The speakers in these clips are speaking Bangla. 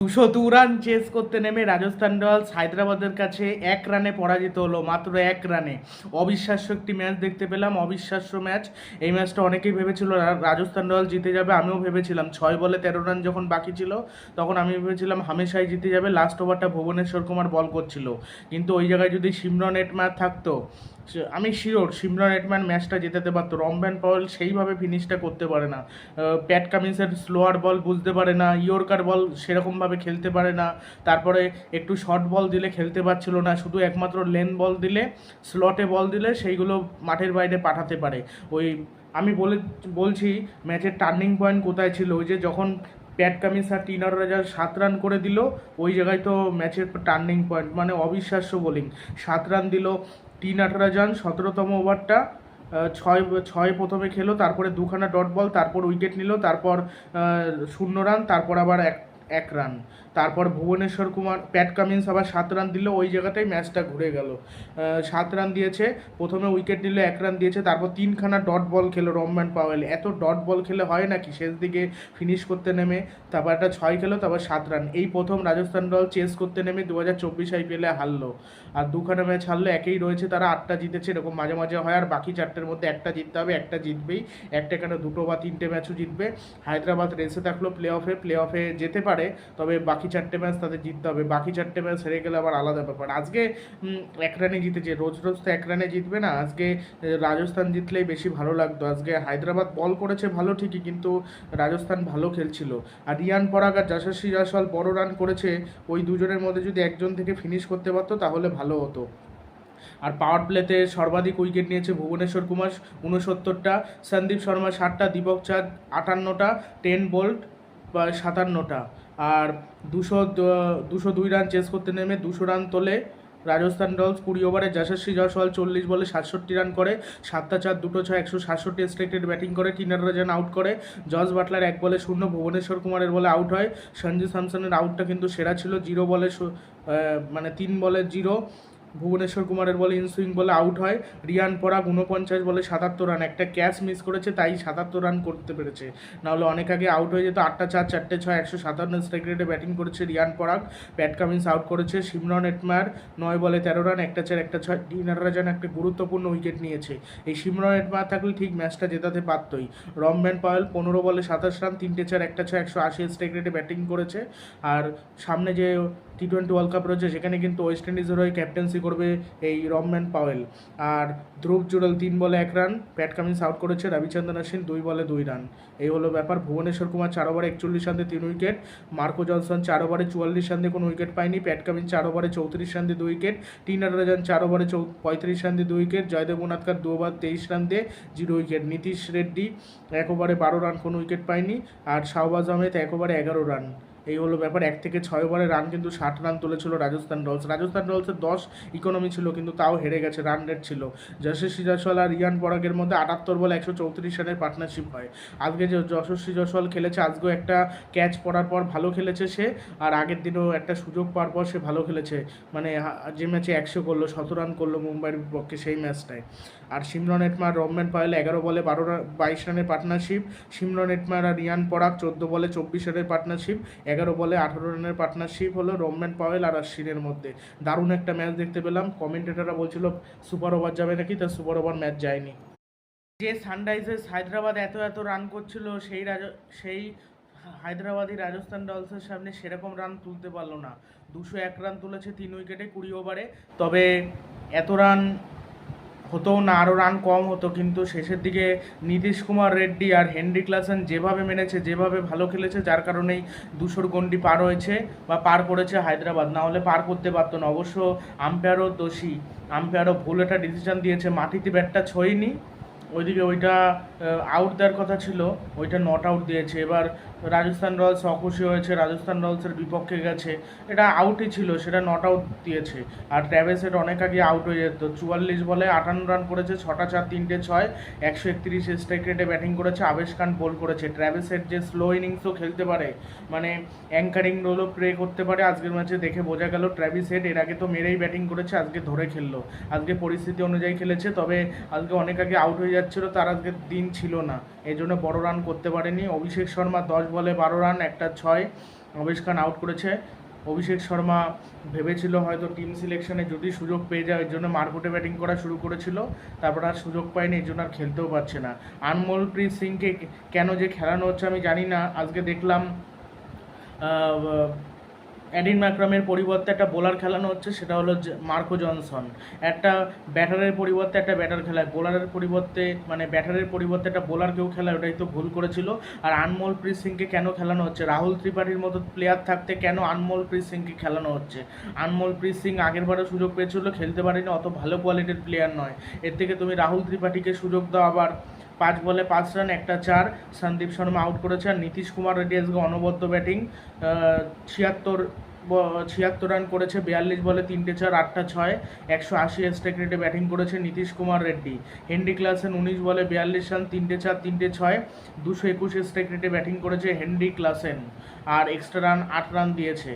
দুশো দু রান চেস করতে নেমে রাজস্থান রয়্যালস হায়দ্রাবাদের কাছে এক রানে পরাজিত হলো, মাত্র এক রানে। অবিশ্বাস্য একটি ম্যাচ দেখতে পেলাম, অবিশ্বাস্য ম্যাচ এই ম্যাচটা অনেকেই ভেবেছিল রাজস্থান রয়্যাল জিতে যাবে, আমিও ভেবেছিলাম। ছয় বলে তেরো রান যখন বাকি ছিল, তখন আমি ভেবেছিলাম হামেশাই জিতে যাবে লাস্ট ওভারটা ভুবনেশ্বর কুমার বল করছিল। কিন্তু ওই জায়গায় যদি সিমরন এটম্যান থাকতো আমি শিওর সিমরন এটম্যান ম্যাচটা জেতাতে পারতো। রমব্যান পাওয়েল সেইভাবে ফিনিশটা করতে পারে না। প্যাট কামিন্সের স্লোয়ার বল বুঝতে পারে না, ইয়র্কার বল সেরকমভাবে খেলতে পারে না। তারপরে একটু শর্ট বল দিলে খেলতে পারছিল না। শুধু একমাত্র লেন বল দিলে স্লটে বল দিলে সেইগুলো মাঠের বাইরে পাঠাতে পারে। ওই আমি বলে, বলছি ম্যাচের টার্নিং পয়েন্ট কোথায় ছিল? ওই যে যখন প্যাট কামিন্স আর টিনার রাজার সাত রান করে দিল, ওই জায়গায় তো ম্যাচের টার্নিং পয়েন্ট মানে অবিশ্বাস্য বোলিং সাত রান দিল টি নাটরাজান সতেরোতম ওভারটা ছয় ছয় প্রথমে খেলো, তারপরে দুখানা ডট বল তারপর উইকেট নিল, তারপর শূন্য রান তারপর আবার এক এক রান তারপর ভুবনেশ্বর কুমার, প্যাট কামিন্স আবার সাত রান দিল, ওই জায়গাটাই ম্যাচটা ঘুরে গেল। সাত রান দিয়েছে, প্রথমে উইকেট নিল, এক রান দিয়েছে, তারপর তিনখানা ডট বল খেলো রমম্যান পাওয়েল। এত ডট বল খেলে হয় নাকি? শেষ দিকে ফিনিশ করতে নেমে, তারপর একটা ছয় খেলো, তারপর সাত রান। এই প্রথম রাজস্থান দল চেস করতে নেমে দু হাজার চব্বিশ আইপিএলে হারলো। আর দুখানা ম্যাচ হারলো একেই রয়েছে তারা, আটটা জিতেছে, এরকম মাঝে মাঝে হয়, আর বাকি চারটের মধ্যে একটা জিততে হবে, একটা জিতবেই। একটা কেন, দুটো বা তিনটে ম্যাচও জিতবে। হায়দ্রাবাদ রেসে থাকল প্লে অফে প্লে অফে যেতে পারে, তবে বাকি চারটে ম্যাচ তাদের জিততে হবে, বাকি চারটে ম্যাচ হেরে গেলে আবার আলাদা ব্যাপার। আজকে এক রানে জিতেছে, রোজ রোজ তো এক রানে জিতবে না, আজকে রাজস্থান জিতলেই বেশি ভালো লাগতো। আজকে হায়দ্রাবাদ বল করেছে ভালো ঠিকই, কিন্তু রাজস্থান ভালো খেলছিল। আর রিয়ান পরাগ আর যশস্বী জয়সওয়াল বড় রান করেছে, ওই দুজনের মধ্যে যদি একজন থেকে ফিনিশ করতে পারতো, তাহলে ভালো হতো। আর পাওয়ার প্লেতে সর্বাধিক উইকেট নিয়েছে ভুবনেশ্বর কুমার উনসত্তরটা সন্দীপ শর্মা ষাটটা, দীপক চাঁদ আটান্নটা টেন বোল্ট সাতান্নটা। আর দুশো দুশো দুই রান চেস করতে নেমে দুশো রান তোলে রাজস্থান রয়্যালস কুড়ি ওভারে যশস্বী জয়সওয়াল চল্লিশ বলে সাতষট্টি রান করে, সাতটা চার, দুটো ছয়, একশো সাতষট্টি স্ট্রেটেড ব্যাটিং করে টিনার রাজান আউট করে। জজ বাটলার এক বলে শূন্য, ভুবনেশ্বর কুমারের বলে আউট হয়। সঞ্জু স্যামসনের আউটটা কিন্তু সেরা ছিল জিরো বলে মানে তিন বলে জিরো ভুবনেশ্বর কুমারের বলে ইনসুইং বলে আউট হয়, রিয়ান পরাগ উনপঞ্চাশ বলে সাতাত্তর রান একটা ক্যাচ মিস করেছে, তাই সাতাত্তর রান করতে পেরেছে। নাহলে অনেক আগে আউট হয়ে যেত, আটটা চার, চারটে ছয়, একশো সাতান্ন স্ট্রাইক রেটে ব্যাটিং করেছে রিয়ান পরাগ। প্যাট কামিন্স আউট করেছে, সিমরন এটমার নয় বলে তেরো রান একটা চার, একটা ছয়। ডি নাটরাজান একটা গুরুত্বপূর্ণ উইকেট নিয়েছে। এই সিমরন এটমার থাকলে ঠিক ম্যাচটা জেতাতে পারতই। রমব্যান পায়েল পনেরো বলে সাতাশ রান তিনটে চার, একটা ছয়, একশো আশি স্ট্রাইক রেটে ব্যাটিং করেছে। আর সামনে যে টি টোয়েন্টি ওয়ার্ল্ড কাপ রয়েছে, সেখানে কিন্তু ওয়েস্ট ইন্ডিজের হয়ে ক্যাপ্টেন্সি করবে এই রমম্যান পাওয়েল। আর ধ্রুব জুড়েল তিন বলে এক রান প্যাট কামিন্স আউট করেছে রবিচন্দ্রন অশ্বিন দুই বলে দুই রান এই হলো ব্যাপার, ভুবনেশ্বর কুমার চার ওভারে একচল্লিশ রান তিন উইকেট মার্কো জনসন চার ওভারে চুয়াল্লিশ রান কোনো উইকেট পায়নি প্যাট কামিন্স চার ওভারে চৌত্রিশ রান দুই উইকেট টি নাটরাজান চার ওভারে চৌ পঁয়ত্রিশ রান দুই উইকেট জয়দেব উনাদকার দু ওভার তেইশ রান দিয়ে জিরো উইকেট নীতিশ রেড্ডি এক ওভারে বারো রান কোনো উইকেট পায়নি, আর শাহবাজ আহমেদ এক ওভারে এগারো রান এই হলো ব্যাপার। এক থেকে ছয় ওভারে রান কিন্তু ষাট রান তুলেছিল রাজস্থান রয়্যালস রাজস্থান রয়্যালসের দশ ইকোনমি ছিল, কিন্তু তাও হেরে গেছে রান রেট ছিল। যশস্বী জয়সওয়াল আর রিয়ান পরাগের মধ্যে আটাত্তর বলে একশো চৌত্রিশ রানের পার্টনারশিপ হয়। আজকে যে যশস্বী জয়সওয়াল খেলেছে, আজকেও একটা ক্যাচ পড়ার পর ভালো খেলেছে সে, আর আগের দিনও একটা সুযোগ পাওয়ার পর সে ভালো খেলেছে। মানে যে ম্যাচে একশো করল, শত রান করল মুম্বাইয়ের বিপক্ষে সেই ম্যাচটায় আর সিমরন এটমার রমম্যান পায়েল এগারো বলে, বারো বাইশ রানের পার্টনারশিপ। সিমরন এটমার আর রিয়ান পরাগ চোদ্দ বলে, চব্বিশ রানের পার্টনারশিপ। এগারো বলে, আঠারো রানের পার্টনারশিপ হলো রমম্যান পাওয়েল আর অশ্বিনের মধ্যে। দারুণ একটা ম্যাচ দেখতে পেলাম। কমেন্টেটাররা বলছিল, সুপার ওভার যাবে নাকি? তা সুপার ওভার ম্যাচ যায়নি। যে সানরাইজার্স হায়দ্রাবাদ এত এত রান করছিল, সেই রাজ, সেই হায়দ্রাবাদি রাজস্থান রয়্যালসের সামনে সেরকম রান তুলতে পারল না। দুশো এক রান তুলেছে তিন উইকেটে কুড়ি ওভারে। তবে এত রান হতো না আরও রান কম হতো, কিন্তু শেষের দিকে নীতিশ কুমার রেড্ডি আর হেনরি ক্লাসেন যেভাবে মেনেছে, যেভাবে ভালো খেলেছে, যার কারণেই দুশোর গন্ডি পার হয়েছে বা পার করেছে হায়দ্রাবাদ। না হলে পার করতে পারতো না। অবশ্য আম্পায়ারও দোষী। আম্পায়ারও ভুল একটা ডিসিশন দিয়েছে। মাটিতে ব্যাটটা ছোঁয়নি। ওইদিকে ওইটা আউট দেওয়ার কথা ছিল। ওইটা নট আউট দিয়েছে। এবার রাজস্থান রয়্যালস অখুশি হয়েছে, রাজস্থান রয়্যালসের বিপক্ষে গেছে। এটা আউটই ছিল, সেটা নট আউট দিয়েছে। আর ট্র্যাভেসের অনেক আগে আউট হয়ে যেত। চুয়াল্লিশ বলে আটান্ন রান করেছে, ছটা চার, তিনটে ছয়, একশো একত্রিশ স্ট্রাইক রেটে ব্যাটিং করেছে, আবেশ খান বোল করেছে। ট্র্যাভেসের যে স্লো ইনিংসও খেলতে পারে মানে অ্যাঙ্কারিং রোলও প্লে করতে পারে আজকের ম্যাচে দেখে বোঝা গেল ট্র্যাভিস হেড এর আগে তো মেরেই ব্যাটিং করেছে, আজকে ধরে খেললো। আজকে পরিস্থিতি অনুযায়ী খেলেছে, তবে আজকে অনেক আগে আউট হয়ে যাচ্ছিল, তার আজকে দিন ছিল না। এই জন্য বড় রান করতে পারেনি। অভিষেক শর্মা দশ বলে বারো রান, একটা ছয়। অবেশ খান আউট করেছে। অভিষেক শর্মা ভেবেছিল হয়তো টিম সিলেকশনে যদি সুযোগ পেয়ে যায়, ওই জন্য মারকুটে ব্যাটিং করা শুরু করেছিল। তারপর আর সুযোগ পায়নি, এই জন্য আর খেলতেও পারছে না। আনমোলপ্রীত সিংকে কেন যে খেলানো হচ্ছে আমি জানি না। আজকে দেখলাম অ্যাডিন ম্যাক্রামের পরিবর্তে একটা বোলার খেলানো হচ্ছে, সেটা হলো মার্কো জনসন। একটা ব্যাটারের পরিবর্তে একটা ব্যাটার খেলায়। বোলারের পরিবর্তে মানে ব্যাটারের পরিবর্তে একটা বোলার কেউ খেলায়, ওটাই তো ভুল করেছিল। আর আনমোল প্রীত সিংকে কেন খেলানো হচ্ছে? রাহুল ত্রিপাঠীর মতো প্লেয়ার থাকতে কেন আনমোল প্রীত সিংকে খেলানো হচ্ছে? আনমোল প্রীত সিং আগের সুযোগ পেয়েছিল, খেলতে পারেনি, অত ভালো কোয়ালিটির প্লেয়ার নয়। এর থেকে তুমি রাহুল ত্রিপাঠীকে সুযোগ দাও আবার। পাঁচ বলে পাঁচ রান, একটা চার। সন্দীপ শর্মা আউট করেছে। আর নীতিশ কুমার রেড্ডি আজকে অনবদ্য ব্যাটিং ছিয়াত্তর ছিয়াত্তর রান করেছে, বিয়াল্লিশ বলে তিনটে চার, আটটা ছয়। একশো আশি স্ট্রাইক রেটে ব্যাটিং করেছে নীতিশ কুমার রেড্ডি। হেনরি ক্লাসেন উনিশ বলে বিয়াল্লিশ রান, তিনটে চার, তিনটে ছয়। দুশো একুশ স্ট্রাইক রেটে ব্যাটিং করেছে হেনরি ক্লাসেন। আর এক্সট্রা রান আট রান দিয়েছে।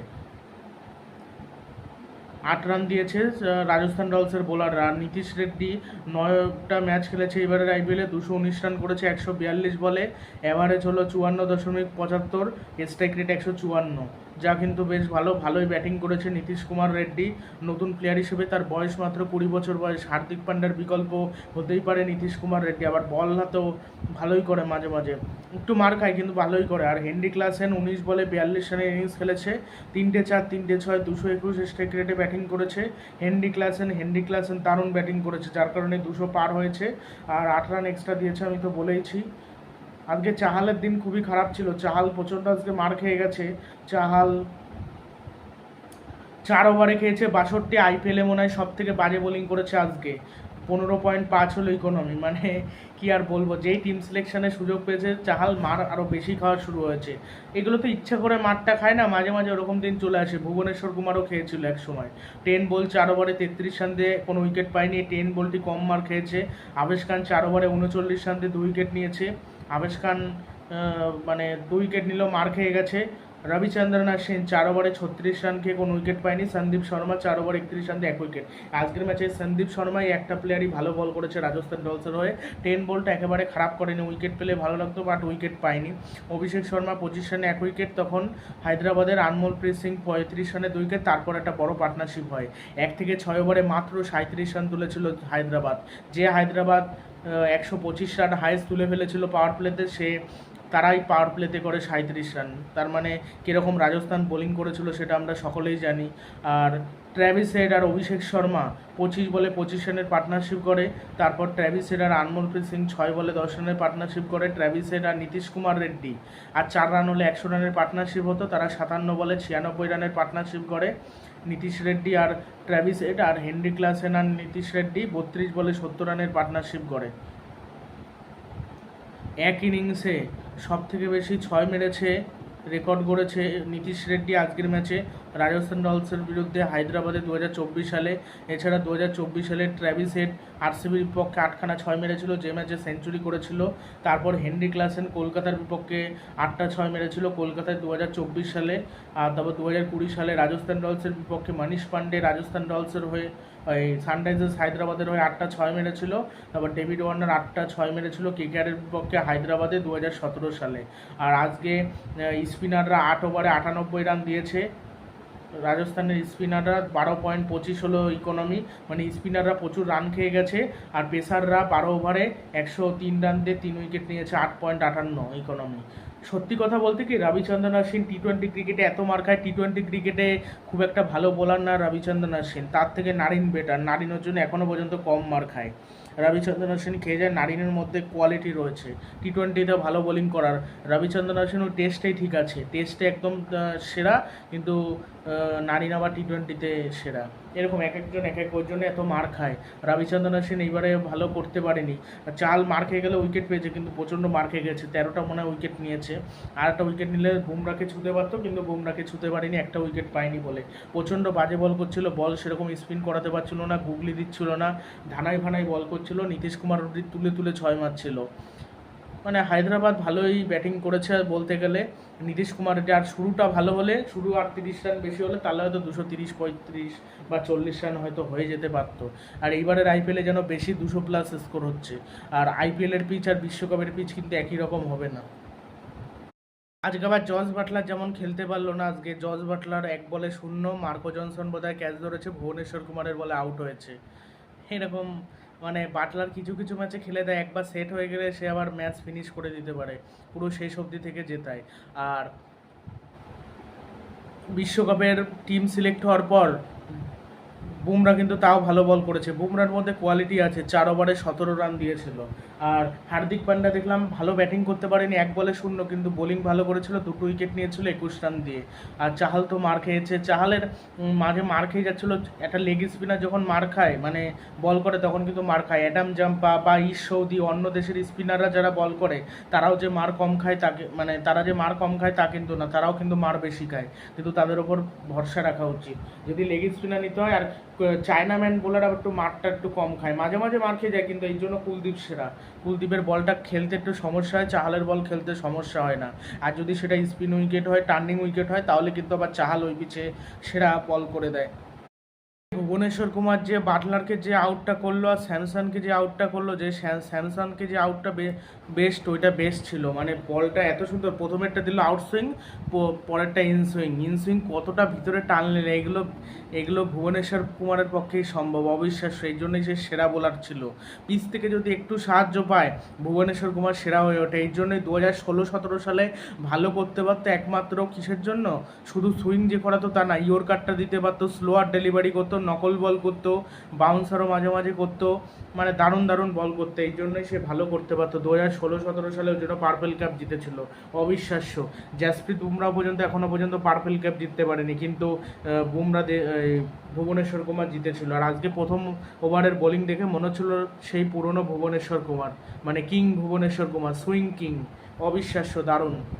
আট রান দিয়েছে রাজস্থান রয়্যালসের বোলাররা নীতিশ রেড্ডি। নয়টা ম্যাচ খেলেছে এবারের আইপিএলে, দুশো উনিশ রান করেছে, একশো বিয়াল্লিশ বলে। অ্যাভারেজ হলো চুয়ান্ন দশমিক পঁচাত্তর স্ট্রাইক রেট একশো চুয়ান্ন। যা কিন্তু বেশ ভালো, ভালোই ব্যাটিং করেছে নীতিশ কুমার রেড্ডি। নতুন প্লেয়ার হিসেবে তার বয়স মাত্র কুড়ি বছর বয়স। হার্দিক পান্ডার বিকল্প হতেই পারে নীতিশ কুমার রেড্ডি। আবার বল হাতেও ভালোই করে মাঝে মাঝে। একটু মার খায়, কিন্তু ভালোই করে। আর হেনরি ক্লাসেন উনিশ বলে বিয়াল্লিশ রানের ইনিংস খেলেছে। তিনটে চার, তিনটে ছয়, দুশো একুশ স্ট্রাইক রেটে ব্যাটিং করেছে। হেনরি ক্লাসেন হেনরি ক্লাসেন দারুণ ব্যাটিং করেছে, যার কারণে দুশো পার হয়েছে। আর আট রান এক্সট্রা দিয়েছে আমি তো বলেইছি। আজকে চাহালের দিন খুবই খারাপ ছিল। চাহাল প্রচণ্ড আজকে মার খেয়ে গেছে। চাহাল চার ওভারে খেয়েছে, বাষট্টি আইপিএলে মনে হয় সব থেকে বাজে বোলিং করেছে আজকে। পনেরো পয়েন্ট পাঁচ হলো ইকোনমি মানে কি আর বলব, যেই টিম সিলেকশনে সুযোগ পেয়েছে, চাহাল মার আরও বেশি খাওয়া শুরু হয়েছে। এগুলো তো ইচ্ছা করে মারটা খায় না, মাঝে মাঝে ওরকম দিন চলে আসে। ভুবনেশ্বর কুমারও খেয়েছিল এক সময়। টেন বল চার ওভারে তেত্রিশ রান দিয়ে কোনো উইকেট পায়নি টেন বলটি কম মার খেয়েছে। আবেশ খান চার ওভারে উনচল্লিশ রান দিয়ে দু উইকেট নিয়েছে। আবেশ খান মানে দুই উইকেট নিল মার খেয়ে গেছে। রবিচন্দ্রন আশ্বিন চার ওভারে ছত্রিশ রান খেয়ে কোনো উইকেট পায়নি। সন্দীপ শর্মা চার ওভার একত্রিশ রান এক উইকেট। আজকের ম্যাচে সন্দীপ শর্মাই একটা প্লেয়ারই ভালো বল করেছে রাজস্থান রয়্যালসের হয়ে। টেন বলটা একেবারে খারাপ করেনি, উইকেট পেলে ভালো লাগতো বাট উইকেট পায়নি। অভিষেক শর্মা পঁচিশ রানে এক উইকেট, তখন হায়দ্রাবাদের আনমোল প্রীত সিং পঁয়ত্রিশ রানে দুই উইকেট তারপর একটা বড় পার্টনারশিপ হয়। এক থেকে ছয় ওভারে মাত্র সাঁত্রিশ রান তুলেছিল হায়দ্রাবাদ। যে হায়দ্রাবাদ একশো পঁচিশ রান হাইস্ট তুলে ফেলেছিল পাওয়ার প্লেতে সে তারাই পাওয়ার প্লেতে করে সাঁত্রিশ রান তার মানে কীরকম রাজস্থান বোলিং করেছিল সেটা আমরা সকলেই জানি। আর ট্র্যাভিস হেড আর অভিষেক শর্মা পঁচিশ বলে পঁচিশ রানের পার্টনারশিপ করে। তারপর ট্র্যাভিস হেড আর আনমোলপ্রীত সিং ছয় বলে দশ রানের পার্টনারশিপ করে। ট্র্যাভিস হেড আর নীতিশ কুমার রেড্ডি আর চার রান হলে একশো রানের পার্টনারশিপ হতো। তারা সাতান্ন বলে ছিয়ানব্বই রানের পার্টনারশিপ করে। নীতিশ রেড্ডি আর ট্র্যাভিস হেড আর হেনরি ক্লাসেন আর নীতিশ রেড্ডি বত্রিশ বলে সত্তর রানের পার্টনারশিপ করে। এক ইনিংসে সব থেকে বেশি ছয় মেরেছে, রেকর্ড করেছে নীতিশ রেড্ডি আজকের ম্যাচে। রাজস্থান রয়্যালসের বিরুদ্ধে হায়দ্রাবাদে দু হাজার চব্বিশ সালে, এছাড়া দু হাজার চব্বিশ সালে ট্র্যাভিস হেড আরসিবির বিপক্ষে আটখানা ছয় মেরেছিল, যে ম্যাচে সেঞ্চুরি করেছিল। তারপর হেনরি ক্লাসেন কলকাতার বিপক্ষে আটটা ছয় মেরেছিল, কলকাতায় দু হাজার চব্বিশ সালে আর তারপর দু হাজার কুড়ি সালে রাজস্থান রয়্যালসের বিপক্ষে মানিশ পান্ডে রাজস্থান রয়্যালসের হয়ে ওই সানরাইজার্স হায়দ্রাবাদের হয়ে আটটা ছয় মেরেছিল, তারপর ডেভিড ওয়ার্নার আটটা ছয় মেরেছিল কেকেআরের বিপক্ষে হায়দ্রাবাদে দু হাজার সতেরো সালে। আর আজকে স্পিনাররা আট ওভারে আটানব্বই রান দিয়েছে। রাজস্থানের স্পিনাররা বারো পয়েন্ট পঁচিশ হলো ইকোনমি মানে স্পিনাররা প্রচুর রান খেয়ে গেছে, আর পেসাররা বারো ওভারে একশো তিন রান দিয়ে তিন উইকেট নিয়েছে, আট পয়েন্ট আটান্ন ইকোনমি সত্যি কথা বলতে কি, রবিচন্দ্রন অশ্বিন টি টোয়েন্টি ক্রিকেটে এত মার খায় টি টোয়েন্টি ক্রিকেটে খুব একটা ভালো বোলার না রবিচন্দ্রন অশ্বিন তার থেকে নারিন বেটার নারিনের জন্য এখনও পর্যন্ত কম মার খায়। রবিচন্দ্রন অশ্বিন খেয়ে যায়, নারিনের মধ্যে কোয়ালিটি রয়েছে। টি টোয়েন্টিতে ভালো বোলিং করার। রবিচন্দ্রন অশ্বিন ওই টেস্টেই ঠিক আছে। টেস্টে একদম সেরা, কিন্তু নারিন আবার টি টোয়েন্টিতে সেরা। এরকম এক একজন, এক এক জন্য এত মার খায়। রবিচন্দ্রন অশ্বিন এইবারে ভালো করতে পারেনি। চাল মার খেয়ে গেলে উইকেট পেয়েছে, কিন্তু প্রচণ্ড মার খেয়ে গেছে। তেরোটা মনে হয় উইকেট নিয়েছে। আর একটা উইকেট নিলে বুমরাকে ছুতে পারতো, কিন্তু বুমরাকে ছুতে পারেনি, একটা উইকেট পায়নি বলে। প্রচণ্ড বাজে বল করছিল বল সেরকম স্পিন করাতে পারছিল না, গুগলি দিচ্ছিল না ধানাই ভানাই বল করছিল নীতিশ কুমার তুলে তুলে ছয় মারছিল। মানে হায়দ্রাবাদ ভালোই ব্যাটিং করেছে বলতে গেলে। নীতিশ কুমার আর শুরুটা ভালো হলে, শুরু আর তিরিশ রান বেশি হলে তাহলে হয়তো দুশো তিরিশ, পঁয়ত্রিশ বা চল্লিশ রান হয়তো হয়ে যেতে পারতো। আর এইবারের আইপিএলে যেন বেশি দুশো প্লাস স্কোর হচ্ছে। আর আইপিএলের পিচ আর বিশ্বকাপের পিচ কিন্তু একই রকম হবে না। আজকে আবার জর্জ বাটলার যেমন খেলতে পারল না, আজকে জর্জ বাটলার এক বলে শূন্য, মার্কো জনসন বোধহয় ক্যাচ ধরেছে, ভুবনেশ্বর কুমারের বলে আউট হয়েছে। এরকম মানে বাটলার কিছু কিছু ম্যাচে খেলে দেয়, একবার সেট হয়ে গেলে সে আবার ম্যাচ ফিনিশ করে দিতে পারে। পুরো শেষ অবধি থেকে জেতায়। আর বিশ্বকাপের টিম সিলেক্ট হওয়ার পর বুমরা কিন্তু তাও ভালো বল করেছে। বুমরার মধ্যে কোয়ালিটি আছে, চার ওভারে সতেরো রান দিয়েছিল। আর হার্দিক পান্ডা দেখলাম ভালো ব্যাটিং করতে পারেনি, এক বলে শূন্য, কিন্তু বোলিং ভালো করেছিল, দুটো উইকেট নিয়েছিল, একুশ রান দিয়ে। আর চাহাল তো মার খেয়েছে। চাহালের মাঝে মার খেয়ে যাচ্ছিল, একটা লেগ স্পিনার যখন মার খায় মানে বল করে, তখন কিন্তু মার খায়। অ্যাডাম জাম্পা বা ইস সৌদি অন্য দেশের স্পিনাররা যারা বল করে, তারাও যে মার কম খায় তাকে মানে তারা যে মার কম খায়, তা কিন্তু না। তারাও কিন্তু মার বেশি খায়। কিন্তু তাদের ওপর ভরসা রাখা উচিত। যদি লেগ স্পিনার নিতে হয়, আর চায়নাম্যান বোলার আবার একটু মারটা একটু কম খায়। মাঝে মাঝে মার খেয়ে যায়, কিন্তু এই জন্য কুলদীপ সেরা। কুলদীপের বলটা খেলতে একটু সমস্যা হয়, চাহালের বল খেলতে সমস্যা হয় না। আর যদি সেটা স্পিন উইকেট হয় টার্নিং উইকেট হয়, তাহলে কিন্তু আবার চাহাল ওই পিছে সেরা বল করে দেয়। ভুবনেশ্বর কুমার যে বাটলারকে যে আউটটা করল আর স্যামসনকে যে আউটটা করল, যে স্যা- স্যামসনকে যে আউটটা বেস্ট ওইটা বেস্ট ছিল। মানে বলটা এত সুন্দর, প্রথমেরটা দিল আউট সুইং পরেরটা ইন সুইং ইন সুইং কতটা ভিতরে টানলেন, এগুলো এগুলো ভুবনেশ্বর কুমারের পক্ষেই সম্ভব, অবিশ্বাস্য। এই জন্যই সে সেরা বোলার ছিল। পিচ থেকে যদি একটু সাহায্য পায়, ভুবনেশ্বর কুমার সেরা হয়ে ওঠে। এই জন্যই দু হাজার ষোলো সতেরো সালে ভালো করতে পারতো একমাত্র কিসের জন্য? শুধু সুইং যে করাতো তা না ইয়র্কারটা দিতে পারতো স্লোয়ার ডেলিভারি করতো নকল বল করতো বাউন্সারও মাঝে মাঝে করতো মানে দারুণ দারুণ বল করতো, এই জন্যই সে ভালো করতে পারতো। দু হাজার ষোলো সতেরো সালে ওই জন্য পার্পেল ক্যাপ জিতেছিল, অবিশ্বাস্য। জাসপ্রীত বুমরা পর্যন্ত এখনও পর্যন্ত পার্পেল ক্যাপ জিততে পারেনি, কিন্তু বুমরা দে- ভুবনেশ্বর কুমার জিতেছিল। আর আজকে প্রথম ওভারের বোলিং দেখে মনে হচ্ছিল সেই পুরনো ভুবনেশ্বর কুমার মানে king Bhuvneshwar Kumar swing king অবিশ্বাস্য, দারুণ।